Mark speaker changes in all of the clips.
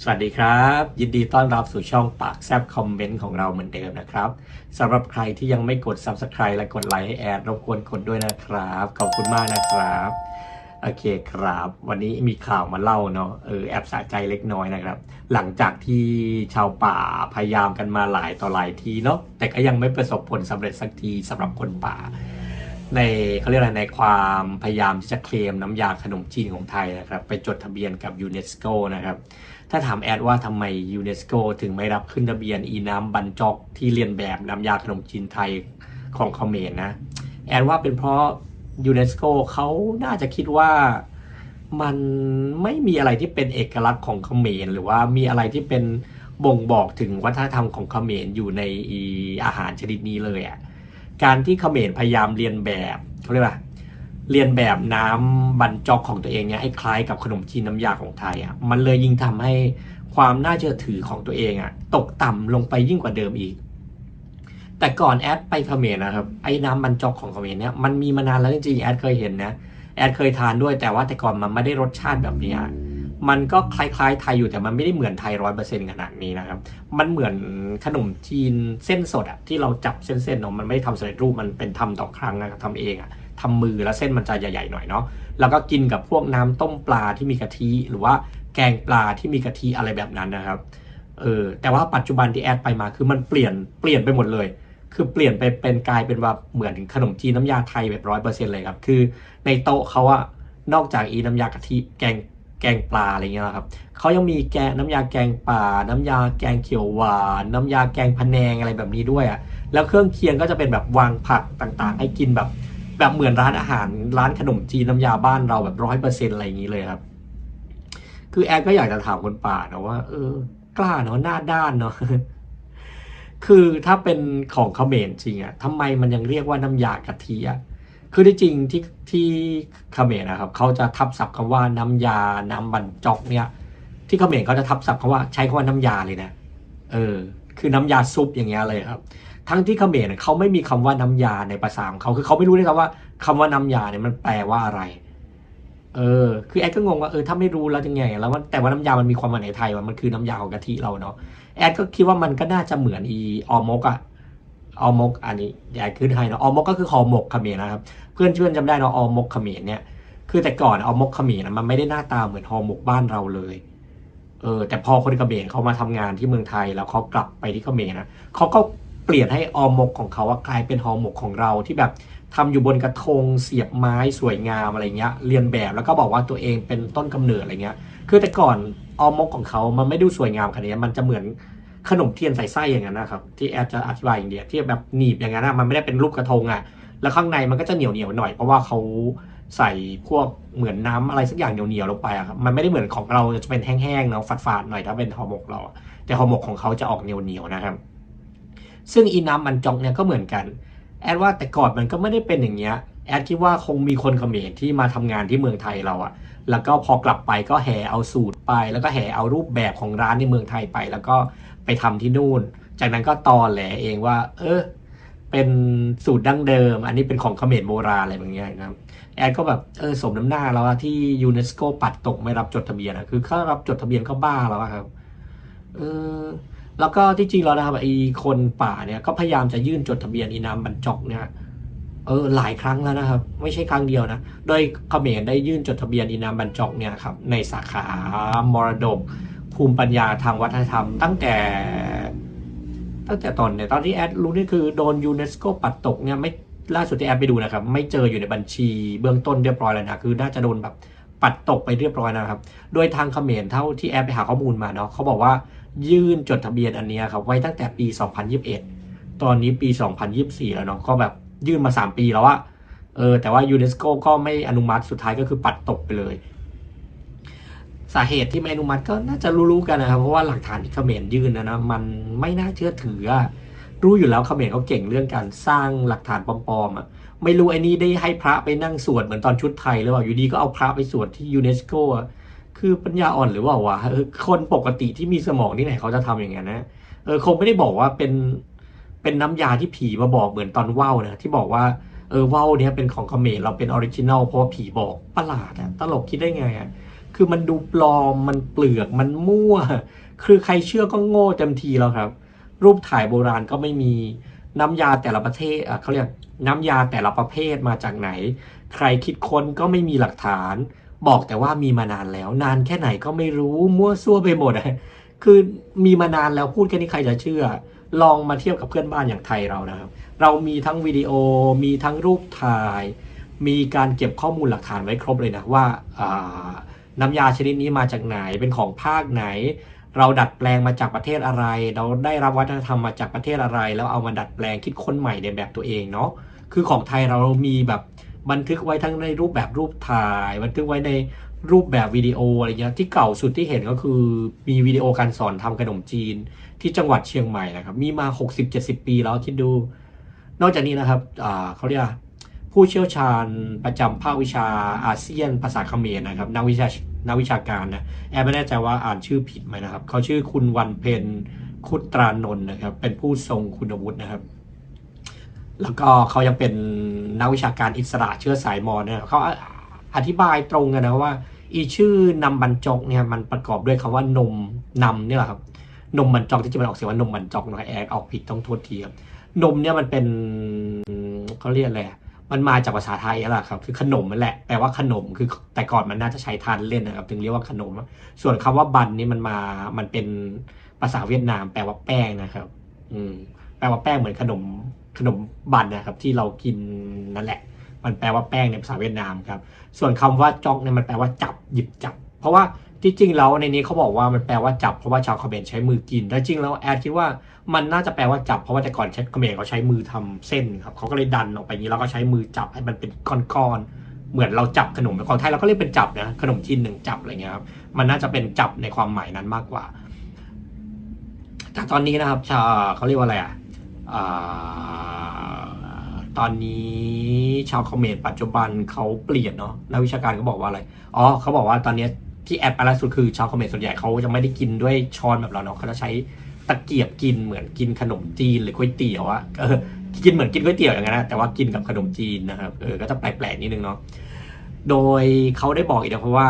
Speaker 1: สวัสดีครับ ยินดีต้อนรับสู่ช่องปากแซบคอมเมนต์ของเราเหมือนเดิมนะครับสำหรับใครที่ยังไม่กด Subscribe และกดไลค์ให้แอดรบกวนกดด้วยนะครับ ขอบคุณมากนะครับ โอเคครับ วันนี้มีข่าวมาเล่าเนาะเออแอบสะใจเล็กน้อยนะครับ หลังจากที่ชาวป่าพยายามกันมาหลายต่อหลายทีเนาะแต่ก็ยังไม่ประสบผลสำเร็จสักทีสำหรับคนป่า ในเขาเรียกอะไรในความพยายามที่จะเคลมน้ำยาขนมจีนของไทยนะครับ ไปจดทะเบียนกับยูเนสโกนะครับ ถ้าถามแอดว่าทำไมยูเนสโกถึงไม่รับขึ้นทะเบียนอีน้ำบันจอกที่เรียนแบบน้ำยาขนมจีนไทยของเขมรนะ แอดว่าเป็นเพราะยูเนสโกเขาน่าจะคิดว่ามันไม่มีอะไรที่เป็นเอกลักษณ์ของเขมรหรือว่ามีอะไรที่เป็นบ่งบอกถึงวัฒนธรรมของเขมรอยู่ในออาหารชนิดนี้เลยอะ่ะการที่เขมรพยายามเรียนแบบเขาเรียกว่า เรียนแบบน้ำบรรจอกของตัวเองเนี่ยให้คล้ายกับขนมจีนน้ำยาของไทยอะมันเลยยิ่งทำให้ความน่าเชื่อถือของตัวเองอะตกต่ำลงไปยิ่งกว่าเดิมอีก แต่ก่อนแอดไปเขมรนะครับไอ้น้ำบรรจอกของเขมรเนี่ยมันมีมานานแล้วจริงๆแอดเคยเห็นนะแอดเคยทานด้วยแต่ว่าแต่ก่อนมันไม่ได้รสชาติแบบนี้มันก็คล้ายๆไทยอยู่แต่มันไม่ได้เหมือนไทยร้อยเปอร์เซ็นต์ขนาดนี้นะครับ มันเหมือนขนมจีนเส้นสดอะที่เราจับเส้นๆเนาะมันไม่ได้ทำสำเร็จรูปมันเป็นทำต่อครั้งนะครับทำเองอะ ทำมือแล้วเส้นมันจะใหญ่ๆหน่อยเนาะแล้วก็กินกับพวกน้ำต้มปลาที่มีกะทิหรือว่าแกงปลาที่มีกะทิอะไรแบบนั้นนะครับเออแต่ว่าปัจจุบันที่แอดไปมาคือมันเปลี่ยนเปลี่ยนไปหมดเลย คือเปลี่ยนไปเป็นกลายเป็นว่าเหมือนขนมจีนน้ำยาไทยแบบร้อยเปอร์เซ็นต์เลยครับ คือในโต๊ะเขาอะนอกจากอีน้ำยากะทิแกงแกงปลาอะไรเงี้ยครับเขายังมีแกงน้ำยาแกงป่า น้ำยาแกงเขียวหวานน้ำยาแกงพะแนงอะไรแบบนี้ด้วยอะแล้วเครื่องเคียงก็จะเป็นแบบวางผักต่างๆ ให้กินแบบ แบบเหมือนร้านอาหารร้านขนมจีนน้ำยาบ้านเราแบบร้อยเปอร์เซ็นต์อะไรอย่างนี้เลยครับ คือแอดก็อยากจะถามคนป่านะว่า เออ กล้าเนาะหน้าด้านเนาะคือถ้าเป็นของเขมรจริงอะทำไมมันยังเรียกว่าน้ำยากะทิอะคือที่จริงที่ที่เขมรนะครับเขาจะทับศัพท์คำว่าน้ำยา น้ำบรรจอกเนี่ย ที่เขมรเขาจะทับศัพท์คำว่าใช้คำว่าน้ำยาเลยนะ เออ คือน้ำยาซุปอย่างเงี้ยเลยครับ ทั้งที่เขมรเขาไม่มีคำว่าน้ำยาในภาษาของเขาคือเขาไม่รู้ด้วยครับว่าคำว่าน้ำยาเนี่ยมันแปลว่าอะไร เออ คือแอดก็งงว่าเออถ้าไม่รู้แล้วจะไงแล้วแต่ว่าน้ำยามันมีความหมายในไทยว่ามันคือน้ำยาของกะทิเราเนาะแอดก็คิดว่ามันก็น่าจะเหมือนอีออมกอะออมก อันนี้แอดขึ้นให้เนาะออมกก็คือหอหมกเขมรนะครับเพื่อนเพื่อนจำได้เนาะออมกเขมรเนี่ยคือแต่ก่อนออมกเขมรนะมันไม่ได้หน้าตาเหมือนหอหมกบ้านเราเลยเออแต่พอคนเขมรเขามาทำงานที่เมืองไทยแล้วเขากลับไปที่เขมรนะเขาก็ ปลี่ยนให้ออมกของเขาากลายเป็นหอหมกของเราที่แบบทำอยู่บนกระทงเสียบไม้สวยงามอะไรเงี้ยเรียนแบบแล้วก็บอกว่าตัวเองเป็นต้นกำเนิดอะไรเงี้ย คือแต่ก่อนออมกของเขามันไม่ดูสวยงามขนาดนี้มันจะเหมือนขนมเทียนใส่ไส้อย่างนั้นนะครับที่แอดจะอธิบายอย่างเดียวที่แบบหนีบอย่างนั้นนะมันไม่ได้เป็นรูปกระทงอะแล้วข้างในมันก็จะเหนียวเหนียวหน่อยเพราะว่าเขาใส่พวกเหมือนน้ำอะไรสักอย่างเหนียวเหนียวลงไปอะครับมันไม่ได้เหมือนของเราจะเป็นแห้งๆเนาะฝาดๆหน่อยถ้าเป็นห่อหมกเรา แต่ห่อหมกของเขาจะออกเหนียวเหนียวๆนะครับ ซึ่งอีน้ำมันจอกเนี่ยก็เหมือนกัน แอดว่าแต่ก่อนมันก็ไม่ได้เป็นอย่างเงี้ย แอดคิดว่าคงมีคนเขมรที่มาทำงานที่เมืองไทยเราอะแล้วก็พอกลับไปก็แห่เอาสูตรไป แล้วก็แห่เอารูปแบบของร้านในเมืองไทยไป แล้วก็ไปทำที่นู่น จากนั้นก็ตอแหลเองว่า เออเป็นสูตรดั้งเดิม อันนี้เป็นของเขมรโบราณอะไรแบบเนี้ยนะครับแอดก็แบบเออสมน้ำหน้าแล้วอะที่ยูเนสโกปัดตกไม่รับจดทะเบียนอะคือถ้ารับจดทะเบียนก็บ้าแล้วอะครับ เออ แล้วก็ที่จริงแล้วนะครับไอ้คนป่าเนี่ยก็พยายามจะยื่นจดทะเบียนอีนามบรรจกเนี่ยเออหลายครั้งแล้วนะครับ ไม่ใช่ครั้งเดียวนะ โดยเขมรได้ยื่นจดทะเบียนอีนามบรรจกเนี่ยครับในสาขามรดก ภูมิปัญญาทางวัฒนธรรม ตั้งแต่ ตั้งแต่ตอนเนี่ยตอนที่แอดรู้นี่คือโดนยูเนสโกปัดตกเนี่ยไม่ล่าสุดที่แอดไปดูนะครับ ไม่เจออยู่ในบัญชีเบื้องต้นเรียบร้อยแล้วนะคือน่าจะโดนแบบปัดตกไปเรียบร้อยนะครับ โดยทางเขมรเท่าที่แอดไปหาข้อมูลมาเนาะเขาบอกว่า ยื่นจดทะเบียนอันนี้ครับไว้ตั้งแต่ปี 2021 ตอนนี้ปี 2024 แล้วเนาะก็แบบยื่นมา 3 ปีแล้วอะเออแต่ว่ายูเนสโกก็ไม่อนุมัติสุดท้ายก็คือปัดตกไปเลย สาเหตุที่ไม่อนุมัติก็น่าจะรู้ๆกันนะครับ เพราะว่าหลักฐานที่เขมรยื่นนะนะมันไม่น่าเชื่อถืออะรู้อยู่แล้วเขมรเขาเก่งเรื่องการสร้างหลักฐานปลอมๆอะไม่รู้ไอ้นี่ได้ให้พระไปนั่งสวดเหมือนตอนชุดไทยหรือเปล่าอยู่ดีก็เอาพระไปสวดที่ยูเนสโกอะ คือปัญญาอ่อนหรือเปล่าวะคนปกติที่มีสมองที่ไหนเขาจะทำอย่างนั้นนะเออคงไม่ได้บอกว่าเป็นเป็นน้ำยาที่ผีมาบอกเหมือนตอนว่าวนะที่บอกว่าเออว่าวเนี้ยเป็นของเขมรเราเป็นออริจินัลเพราะว่าผีบอกประหลาดอะตลกคิดได้ไงอะคือมันดูปลอมมันเปลือกมันมั่ว คือใครเชื่อก็โง่เต็มทีแล้วครับ รูปถ่ายโบราณก็ไม่มีน้ำยาแต่ละประเทศอะเขาเรียกน้ำยาแต่ละประเภทมาจากไหน ใครคิดค้นก็ไม่มีหลักฐาน บอกแต่ว่ามีมานานแล้ว นานแค่ไหนก็ไม่รู้มั่วซั่วไปหมดคือมีมานานแล้วพูดแค่นี้ใครจะเชื่อ ลองมาเทียบกับเพื่อนบ้านอย่างไทยเรานะครับ เรามีทั้งวิดีโอมีทั้งรูปถ่าย มีการเก็บข้อมูลหลักฐานไว้ครบเลยนะว่าอ่าน้ำยาชนิดนี้มาจากไหนเป็นของภาคไหน เราดัดแปลงมาจากประเทศอะไร เราได้รับวัฒนธรรมมาจากประเทศอะไร แล้วเอามาดัดแปลงคิดค้นใหม่ในแบบตัวเองเนาะคือของไทยเรามีแบบ บันทึกไว้ทั้งในรูปแบบรูปถ่าย บันทึกไว้ในรูปแบบวิดีโออะไรเงี้ยที่เก่าสุดที่เห็นก็คือมีวิดีโอการสอนทำขนมจีนที่จังหวัดเชียงใหม่นะครับ มีมา 60-70 ปีแล้วคิดดู นอกจากนี้นะครับเขาเรียกผู้เชี่ยวชาญประจำภาควิชาอาเซียนภาษาเขมรนะครับนักวิชานักวิชาการนะแอบไม่แน่ใจว่าอ่านชื่อผิดไหมนะครับเขาชื่อคุณวันเพ็ญคุตรานนท์นะครับ เป็นผู้ทรงคุณวุฒินะครับ แล้วก็เขายังเป็น นักวิชาการอิสระเชื้อสายมอญนะครับเขาอธิบายตรงกันนะว่า อีชื่อนำบรรจงเนี่ยมันประกอบด้วยคำว่านมนำเนี่ยแหละครับ นมบรรจงที่จะมันออกเสียงว่านมบรรจงนะแอกออกผิดต้องโทษทีครับนมเนี่ยมันเป็นเขาเรียกอะไรมันมาจากภาษาไทยนั่นแหละครับ คือขนมนั่นแหละแปลว่าขนมคือแต่ก่อนมันน่าจะใช้ทานเล่นนะครับ ถึงเรียกว่าขนม ส่วนคำว่าบันนี่มันมามันเป็นภาษาเวียดนาม แปลว่าแป้งนะครับ อืมแปลว่าแป้งเหมือนขนม ขนมบันนะครับที่เรากินนั่นแหละ มันแปลว่าแป้งในภาษาเวียดนามครับ ส่วนคำว่าจอกเนี่ยมันแปลว่าจับหยิบจับ เพราะว่าที่จริงแล้วในนี้เขาบอกว่ามันแปลว่าจับเพราะว่าชาวเขมรใช้มือกินแต่จริงแล้วแอดคิดว่ามันน่าจะแปลว่าจับเพราะว่าแต่ก่อนเชฟเขมรเขาใช้มือทำเส้นครับเขาก็เลยดันออกไปอย่างนี้แล้วก็ใช้มือจับให้มันเป็นก้อนๆเหมือนเราจับขนมของไทยเราก็เรียกเป็นจับนะขนมจีนหนึ่งจับอะไรเงี้ยครับมันน่าจะเป็นจับในความหมายนั้นมากกว่าแต่ตอนนี้นะครับชาเขาเรียกว่าอะไรอะอ่า ตอนนี้ชาวเขมรปัจจุบันเขาเปลี่ยนเนาะนักวิชาการเขาบอกว่าอะไร อ๋อเขาบอกว่าตอนนี้ที่แอปล่าสุดคือชาวเขมรส่วนใหญ่เขาจะไม่ได้กินด้วยช้อนแบบเราเนาะเขาจะใช้ตะเกียบกินเหมือนกินขนมจีนหรือก๋วยเตี๋ยวอะเออกินเหมือนกินก๋วยเตี๋ยวอย่างนั้นนะแต่ว่ากินกับขนมจีนนะครับเออก็จะแปลกๆนิดนึงเนาะโดยเขาได้บอกอีกนะเพราะว่า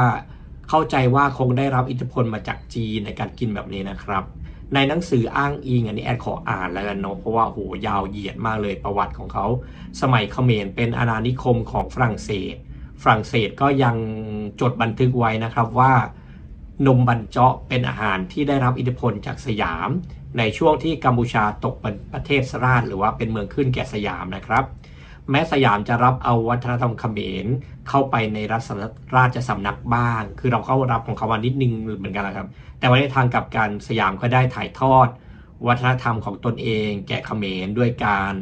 Speaker 1: เข้าใจว่าคงได้รับอิทธิพลมาจากจีนในการกินแบบนี้นะครับ ในหนังสืออ้างอิงอันนี้แอดขออ่านแล้วกันเนาะเพราะว่าโหยาวเหยียดมากเลยประวัติของเขา สมัยเขมรเป็นอาณานิคมของฝรั่งเศส ฝรั่งเศสก็ยังจดบันทึกไว้นะครับว่านมบันเจาะเป็นอาหารที่ได้รับอิทธิพลจากสยาม ในช่วงที่กัมพูชาตกเป็นประเทศสราชหรือว่าเป็นเมืองขึ้นแก่สยามนะครับ แม้สยามจะรับเอาวัฒนธรรมเขมรเข้าไปในรัฐราชสำนักบ้าง คือเราเข้ารับของเขามานิดนึงเหมือนกันนะครับ แต่ว่าในทางกลับกันสยามก็ได้ถ่ายทอด วัฒนธรรมของตนเอง แก่เขมรด้วยการ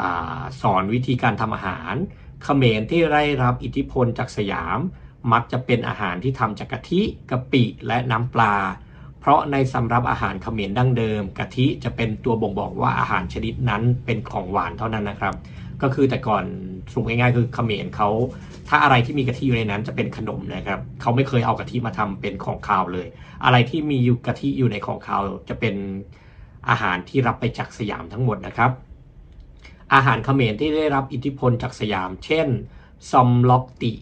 Speaker 1: อาสอนวิธีการทำอาหาร เขมรที่ได้รับอิทธิพลจากสยาม มักจะเป็นอาหารที่ทำจากกะทิกะปิและน้ำปลา เพราะในสำรับอาหารเขมรดั้งเดิม กะทิจะเป็นตัวบ่งบอกว่าอาหารชนิดนั้นเป็นของหวานเท่านั้นนะครับ ก็คือแต่ก่อนสรุปง่ายๆคือเขมรเขาถ้าอะไรที่มีกะทิอยู่ในนั้นจะเป็นขนมนะครับเขาไม่เคยเอากะทิมาทำเป็นของคาวเลย อะไรที่มีอยู่กะทิอยู่ในของคาวจะเป็นอาหารที่รับไปจากสยามทั้งหมดนะครับ อาหารเขมรที่ได้รับอิทธิพลจากสยาม เช่นซอมล็อกติ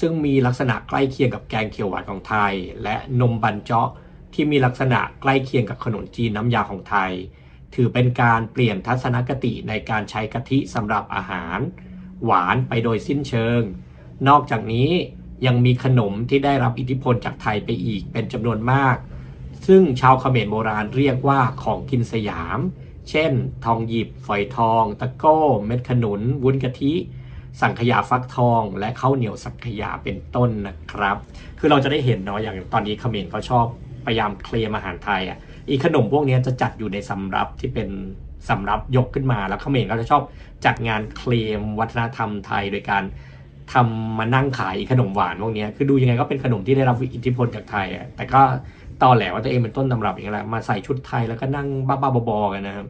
Speaker 1: ซึ่งมีลักษณะใกล้เคียงกับแกงเขียวหวานของไทย และนมบันเจาะที่มีลักษณะใกล้เคียงกับขนมจีนน้ำยาของไทย ถือเป็นการเปลี่ยนทัศนคติในการใช้กะทิสำหรับอาหาร หวานไปโดยสิ้นเชิง นอกจากนี้ยังมีขนมที่ได้รับอิทธิพลจากไทยไปอีกเป็นจำนวนมาก ซึ่งชาวเขมรโบราณเรียกว่าของกินสยาม เช่น ทองหยิบ ฝอยทอง ตะโก้ เม็ดขนุน วุ้นกะทิ สังขยาฟักทอง และข้าวเหนียวสังขยาเป็นต้นนะครับ คือเราจะได้เห็นเนาะอย่างตอนนี้เขมรเขาชอบ พยายามเคลมอาหารไทยอะอีขนมพวกนี้จะจัดอยู่ในสำรับที่เป็นสำรับยกขึ้นมา แล้วเขมรก็จะชอบจัดงานเคลมวัฒนธรรมไทยโดยการทำมานั่งขายขนมหวานพวกนี้คือดูยังไงก็เป็นขนมที่ได้รับอิทธิพลจากไทยอะแต่ก็ตอแหลว่าตัวเองเป็นต้นตำรับอย่างไรมาใส่ชุดไทยแล้วก็นั่งบ้าๆบอๆกันนะครับ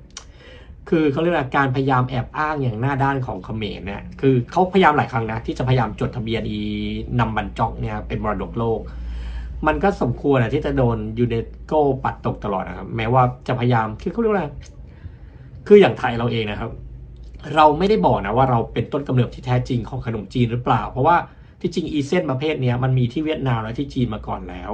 Speaker 1: คือเขาเรียกว่าการพยายามแอบอ้างอย่างหน้าด้านของเขมรเนี่ยคือเขาพยายามหลายครั้งนะที่จะพยายามจดทะเบียนอีนำบันจอกเนี่ยเป็นมรดกโลก มันก็สมควรนะที่จะโดนยูเนสโกปัดตกตลอดนะครับ แม้ว่าจะพยายามคือเขาเรียกว่าอะไรคืออย่างไทยเราเองนะครับ เราไม่ได้บอกนะว่าเราเป็นต้นกำเนิดที่แท้จริงของขนมจีนหรือเปล่า เพราะว่าที่จริงอีเส้นประเภทนี้มันมีที่เวียดนามและที่จีนมาก่อนแล้ว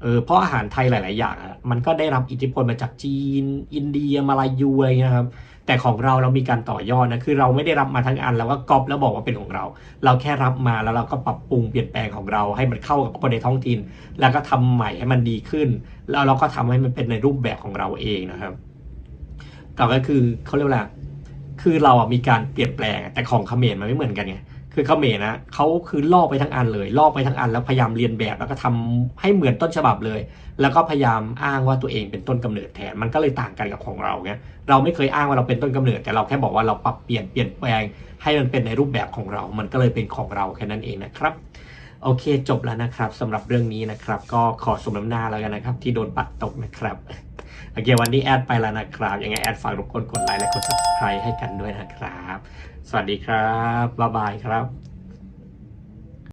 Speaker 1: เออเพราะอาหารไทยหลาย ๆ อย่างอะมันก็ได้รับอิทธิพลมาจากจีน อินเดียมาลายูอะไรเงี้ยครับ แต่ของเราเรามีการต่อยอดนะคือเราไม่ได้รับมาทั้งอันแล้วก็ก๊อปแล้วบอกว่าเป็นของเรา เราแค่รับมาแล้วเราก็ปรับปรุงเปลี่ยนแปลงของเราให้มันเข้ากับคนในท้องถิ่น แล้วก็ทำใหม่ให้มันดีขึ้น แล้วเราก็ทำให้มันเป็นในรูปแบบของเราเองนะครับก็คือเขาเรียกว่าอะไรคือเราอะมีการเปลี่ยนแปลงแต่ของเขมรมันไม่เหมือนกันไง คือเขาเมนะเขาคือลอกไปทั้งอันเลย ลอกไปทั้งอันแล้วพยายามเรียนแบบแล้วก็ทำให้เหมือนต้นฉบับเลย แล้วก็พยายามอ้างว่าตัวเองเป็นต้นกำเนิดแทนมันก็เลยต่างกันกับของเราไงเราไม่เคยอ้างว่าเราเป็นต้นกำเนิดแต่เราแค่บอกว่าเราปรับเปลี่ยนเปลี่ยนแปลง ให้มันเป็นในรูปแบบของเรา มันก็เลยเป็นของเราแค่นั้นเองนะครับโอเคจบแล้วนะครับสำหรับเรื่องนี้นะครับ ก็ขอสมน้ำหน้าแล้วกันนะครับ ที่โดนปัดตกนะครับ โอเควันนี้แอดไปแล้วนะครับ ยังไงแอดฝากรบกวนกดไลค์และกด subscribe ให้กันด้วยนะครับ สวัสดีครับบ๊ายบายครับ